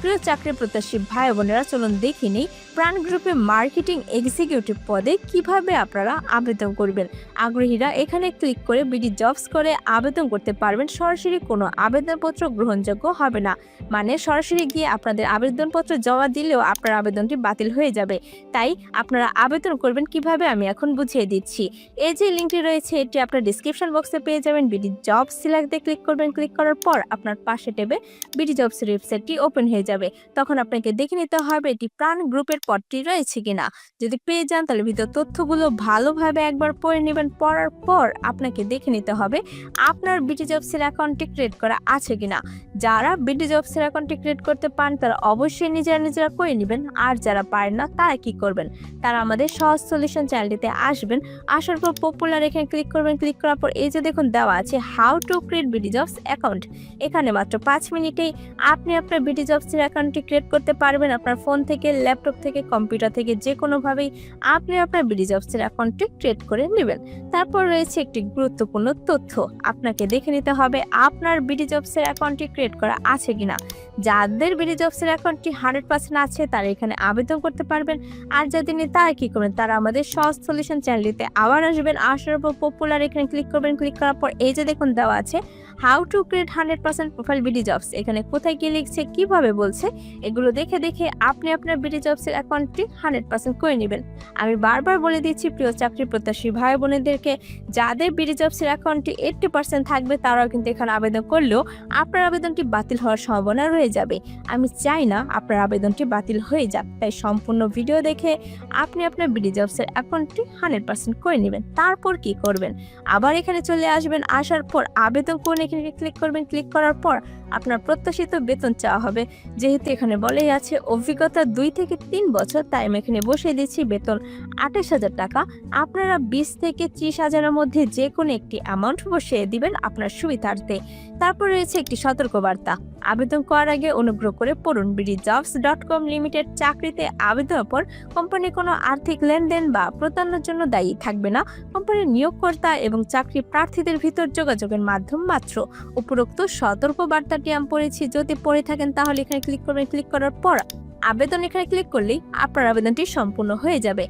প্রিয় চাকরি প্রত্যাশী ভাই বোনেরা চলুন দেখে নিই প্রাণ গ্রুপে মার্কেটিং এক্সিকিউটিভ পদে কীভাবে আপনারা আবেদন করবেন? আগ্রহীরা এখানে ক্লিক করে বিডি জবস করে আবেদন করতে পারবেন। সরাসরি কোনো আবেদনপত্র গ্রহণযোগ্য হবে না। মানে সরাসরি গিয়ে আপনাদের আবেদনপত্র জমা দিলেও আপনার আবেদনটি বাতিল হয়ে যাবে। তাই আপনারা আবেদন করবেন কীভাবে আমি এখন বুঝিয়ে দিচ্ছি। এই যে লিঙ্কটি রয়েছে, এটি আপনার ডিসক্রিপশন বক্সে পেয়ে যাবেন। বিডি জব সিলেক্টে ক্লিক করবেন। ক্লিক করার পর আপনার পাশে টেবে বিডি জবসের ওয়েবসাইটটি ওপেন হয়ে যাবে। তখন আপনাকে দেখে নিতে হবে এটি প্রাণ গ্রুপের পদটি রয়েছে কিনা? যদি পেয়ে যান, তাহলে ভিতর তথ্যগুলো ভালোভাবে একবার পড়ে নেবেন। পড়ার পর আপনাকে দেখে নিতে হবে, আপনার বিডি জবসের অ্যাকাউন্টটি ক্রিয়েট করা আছে কিনা? যারা বিডি জবসের অ্যাকাউন্টটি ক্রিয়েট করতে পারেন, তারা অবশ্যই নিজেরা নিজেরা করে নেবেন। আর যারা পারেন না, তারা কি করবেন? তারা আমাদের সহজ সলিউশন চ্যানেলটিতে আসবেন। আসার পর পপুলার এখানে ক্লিক করবেন। ক্লিক করার পর এই যে দেখুন, দেওয়া আছে how to create BD jobs account এখানে মাত্র পাঁচ মিনিটেই আপনি আপনার বিডি জবসের অ্যাকাউন্টটি ক্রিয়েট করতে পারবেন। আপনার ফোন থেকে ল্যাপটপ থেকে কম্পিউটার থেকে যে কোনোভাবেই আপনি আপনার বিডি জবসের অ্যাকাউন্টটি ক্রিয়েট করে নেবেন। তারপর রয়েছে একটি গুরুত্বপূর্ণ তথ্য। আপনাকে দেখে নিতে হবে আপনার বিডি জবসের অ্যাকাউন্টটি ক্রিয়েট করা আছে কিনা। যাদের বিডি জবসের অ্যাকাউন্টটি হান্ড্রেড পার্সেন্ট আছে, তারা এখানে আবেদন করতে পারবেন। আর যাদের নেই, তারা কী করবেন? তারা আমাদের সহজ সলিউশন চ্যানেলটিতে আবার আসবেন, আসার পর পপুলার এখানে ক্লিক করবেন। ক্লিক করার পর এই যে দেখুন দেওয়া আছে how to create hundred percent profile BD jobs. এখানে কোথায় কি লিখছে, কীভাবে বলছে, এগুলো দেখে দেখে আপনি আপনার বিডি জবসের অ্যাকাউন্টটি হান্ড্রেড পার্সেন্ট করে নেবেন। আমি বারবার বলে দিচ্ছি, প্রিয় চাকরি প্রত্যাশী ভাই বোনেদেরকে, যাদের বিডি জবসের অ্যাকাউন্টটি এইট্টি পার্সেন্ট থাকবে, তারাও কিন্তু এখানে আবেদন করলেও আপনার আবেদনটি বাতিল হওয়ার সম্ভাবনা রয়ে যাবে। আমি চাই না আপনার আবেদনটি বাতিল হয়ে যাক, তাই সম্পূর্ণ ভিডিও দেখে আপনি আপনার বিডি জবসের অ্যাকাউন্টটি হান্ড্রেড পার্সেন্ট করে নেবেন। তারপর কি করবেন? আবার এখানে চলে আসবেন, আসার পর আবেদন করে এখানে ক্লিক করবেন ক্লিক করার পর আপনার প্রত্যাশিত বেতন চাওয়া হবে। যেহেতু এখানে বলেই আছে, অভিজ্ঞতা দুই থেকে তিন বছর তাই আমি এখানে বসিয়ে দিচ্ছি বেতন আঠাশ হাজার টাকা। আপনারা বিশ থেকে ত্রিশ হাজারের মধ্যে যে কোনো একটি অ্যামাউন্ট বসিয়ে দিবেন আপনার সুবিধার্থে। তারপর রয়েছে একটি সতর্কবার্তা। আবেদন করার আগে অনুগ্রহ করে পড়ুন BD jobs dot com limited চাকরিতে আবেদনের পর কোম্পানি কোনো আর্থিক লেনদেন বা প্রতারণার জন্য দায়ী থাকবে না। কোম্পানির নিয়োগকর্তা এবং চাকরি প্রার্থীদের ভিতর যোগাযোগের মাধ্যম মাত্র। উপরোক্ত সতর্ক বার্তাটি আমি পড়েছি। যদি পড়ে থাকেন তাহলে এখানে ক্লিক করবেন। ক্লিক করার পর আবেদন এখানে ক্লিক করলেই আপনার আবেদনটি সম্পূর্ণ হয়ে যাবে।